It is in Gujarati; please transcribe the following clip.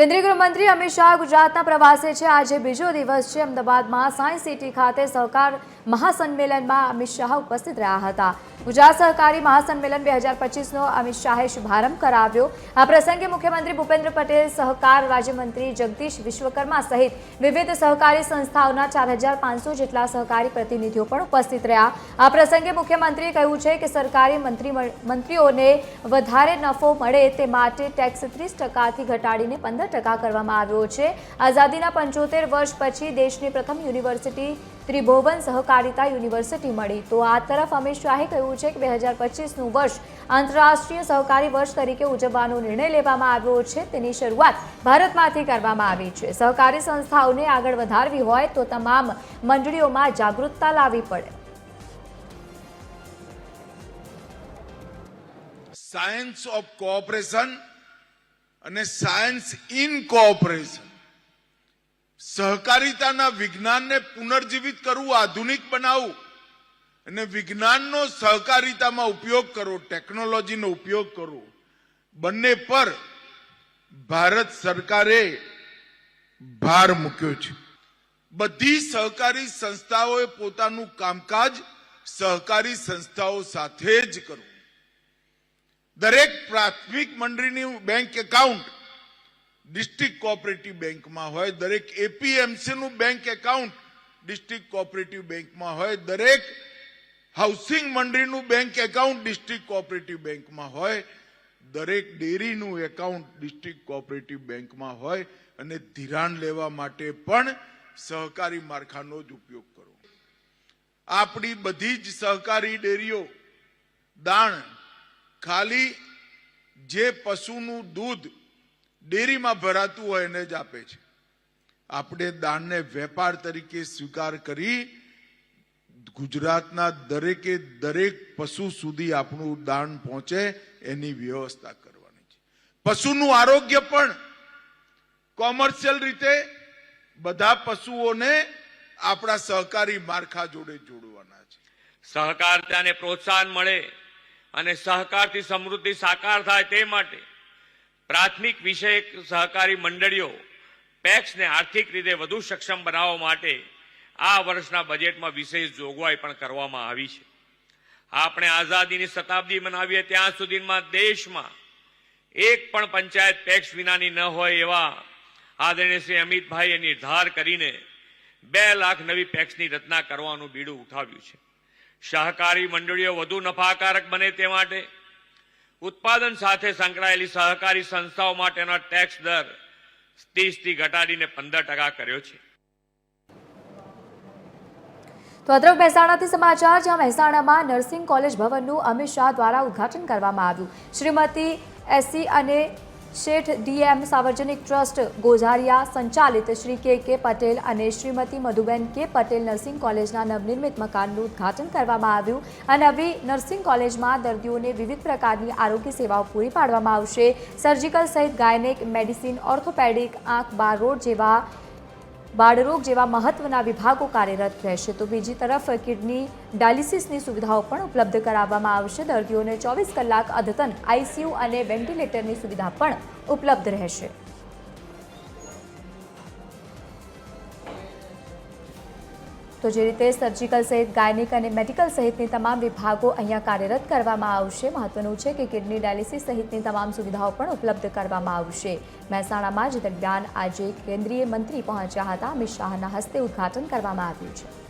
કેન્દ્રીય ગૃહમંત્રી અમિત શાહ ગુજરાતના પ્રવાસે છે. આજે બીજો દિવસ છે અમદાવાદમાં સાયન્સ સિટી ખાતે સહકાર મહાસંમેલનમાં અમિત શાહ ઉપસ્થિત રહ્યા હતા. ગુજરાત સહકારી મહાસંમેલન બે હજાર પચીસનો અમિત શાહે શુભારંભ કરાવ્યો. આ પ્રસંગે મુખ્યમંત્રી ભૂપેન્દ્ર પટેલ, સહકાર રાજ્યમંત્રી જગદીશ વિશ્વકર્મા સહિત વિવિધ સહકારી સંસ્થાઓના ચાર હજાર પાંચસો જેટલા સહકારી પ્રતિનિધિઓ પણ ઉપસ્થિત રહ્યા. આ પ્રસંગે મુખ્યમંત્રીએ કહ્યું છે કે સરકારી મંત્રી મંત્રીઓને વધારે નફો મળે તે માટે ટેક્સ ત્રીસ ટકાથી ઘટાડીને પંદર ટકા કરવામાં આવ્યો છે. આઝાદીના પંચોતેર વર્ષ પછી દેશની પ્રથમ યુનિવર્સિટી ત્રિભુવન સહકારિતા યુનિવર્સિટી મળી. તો આ તરફ અમિત શાહે કહ્યું છે કે બે હજાર પચીસનું વર્ષ આંતરરાષ્ટ્રીય સહકારી વર્ષ તરીકે ઉજવવાનો નિર્ણય લેવામાં આવ્યો છે. તેની શરૂઆત ભારતમાંથી કરવામાં આવી છે. સહકારી સંસ્થાઓને આગળ વધારવી હોય તો તમામ મંડળીઓમાં જાગૃતતા લાવવી પડે. સાયન્સ ઓફ કોઓપરેશન અને સાયન્સ ઇન કોઓપરેશન સહકારિતાના વિજ્ઞાનને પુનર્જીવિત કરવું, આધુનિક બનાવવું અને વિજ્ઞાનનો સહકારિતામાં ઉપયોગ કરવો, ટેકનોલોજીનો ઉપયોગ કરવો. બંને પર ભારત સરકારે ભાર મૂક્યો છે. બધી સહકારી સંસ્થાઓએ પોતાનું કામકાજ સહકારી સંસ્થાઓ સાથે જ કરવું. દરેક પ્રાથમિક મંડળીનું બેંક એકાઉન્ટ ડિસ્ટ્રિક્ટ કોઓપરેટિવ બેંકમાં હોય, દરેક એપીએમસીનું બેંક એકાઉન્ટ ડિસ્ટ્રિક્ટ કોઓપરેટિવ બેંકમાં હોય, દરેક હાઉસિંગ મંડળીનું બેંક એકાઉન્ટ ડિસ્ટ્રિક્ટ કોઓપરેટિવ બેંકમાં હોય, દરેક ડેરીનું એકાઉન્ટ ડિસ્ટ્રિક્ટ કોઓપરેટિવ બેંકમાં હોય અને ધિરાણ લેવા માટે પણ સહકારી માળખાનો જ ઉપયોગ કરો. આપણી બધી જ સહકારી ડેરીઓ, દાણ, ખાલી જે પશુનું દૂધ ડેરીમાં ભરાતું હોય એને જ આપે છે. આપણે દાનને વેપાર તરીકે સ્વીકાર કરી ગુજરાતના દરેકે દરેક પશુ સુધી આપણું દાન પહોંચે એની વ્યવસ્થા કરવાની છે. પશુનું આરોગ્ય પણ કોમર્શિયલ રીતે બધા પશુઓને આપણા સહકારી માળખા જોડે જોડવાના છે. સહકારતાને પ્રોત્સાહન મળે અને સહકારથી સમૃદ્ધિ સાકાર થાય તે માટે પ્રાથમિક વિષયક સહકારી મંડળીઓ પેક્સને આર્થિક રીતે વધુ સક્ષમ બનાવવા માટે આ વર્ષના બજેટમાં વિશેષ જોગવાઈ પણ કરવામાં આવી છે. આપણે આઝાદીની શતાબ્દી મનાવીએ ત્યાં સુધીમાં દેશમાં એક પણ પંચાયત પેક્સ વિનાની ન હોય એવા આદરણીય શ્રી અમિતભાઈએ નિર્ધાર કરીને બે લાખ નવી પેક્સની રચના કરવાનું બીડું ઉઠાવ્યું છે. સહકારી મંડળીઓ વધુ નફાકારક બને તે માટે ઉત્પાદન સાથે સંકળાયેલી સહકારી સંસ્થાઓ માટેનો ટેક્સ દર ત્રીસથી ઘટાડીને પંદર ટકા કર્યો છે. તો અદ્રક મહેસાણાથી સમાચાર, જ્યાં મહેસાણામાં નર્સિંગ કોલેજ ભવનનું અમિત શાહ દ્વારા ઉદ્ઘાટન કરવામાં આવ્યું. શ્રીમતી એસસી અને શેઠ ડીએમ સાર્વજનિક ટ્રસ્ટ, ગોઝારિયા, સંચાલિત શ્રી કે કે પટેલ અને શ્રીમતી મધુબેન કે પટેલ નર્સિંગ કોલેજના નવનિર્મિત મકાનનું ઉદ્ઘાટન કરવામાં આવ્યું અને નવી નર્સિંગ કોલેજમાં દર્દીઓને વિવિધ પ્રકારની આરોગ્ય સેવાઓ પૂરી પાડવામાં આવશે. સર્જિકલ સહિત ગાયનેક, મેડિસિન, ઓર્થોપેડિક, આંખ, બાર રોડ જેવા બાળરોગ જેવા મહત્વના વિભાગો કાર્યરત રહેશે. તો બીજી તરફ કિડની ડાયાલિસિસની સુવિધાઓ પણ ઉપલબ્ધ કરાવવામાં આવશે. દર્દીઓને ચોવીસ કલાક અદ્યતન આઈસીયુ અને વેન્ટિલેટરની સુવિધા પણ ઉપલબ્ધ રહેશે. તો જે રીતે સર્જિકલ સહિત ગાયનિક અને મેડિકલ સહિતની તમામ વિભાગો અહીંયા કાર્યરત કરવામાં આવશે. મહત્વનું છે કે કિડની ડાયાલિસિસ સહિતની તમામ સુવિધાઓ પણ ઉપલબ્ધ કરવામાં આવશે. મહેસાણામાં જ દરમિયાન આજે કેન્દ્રીય મંત્રી પહોંચ્યા હતા. અમિત શાહના હસ્તે ઉદ્ઘાટન કરવામાં આવ્યું છે.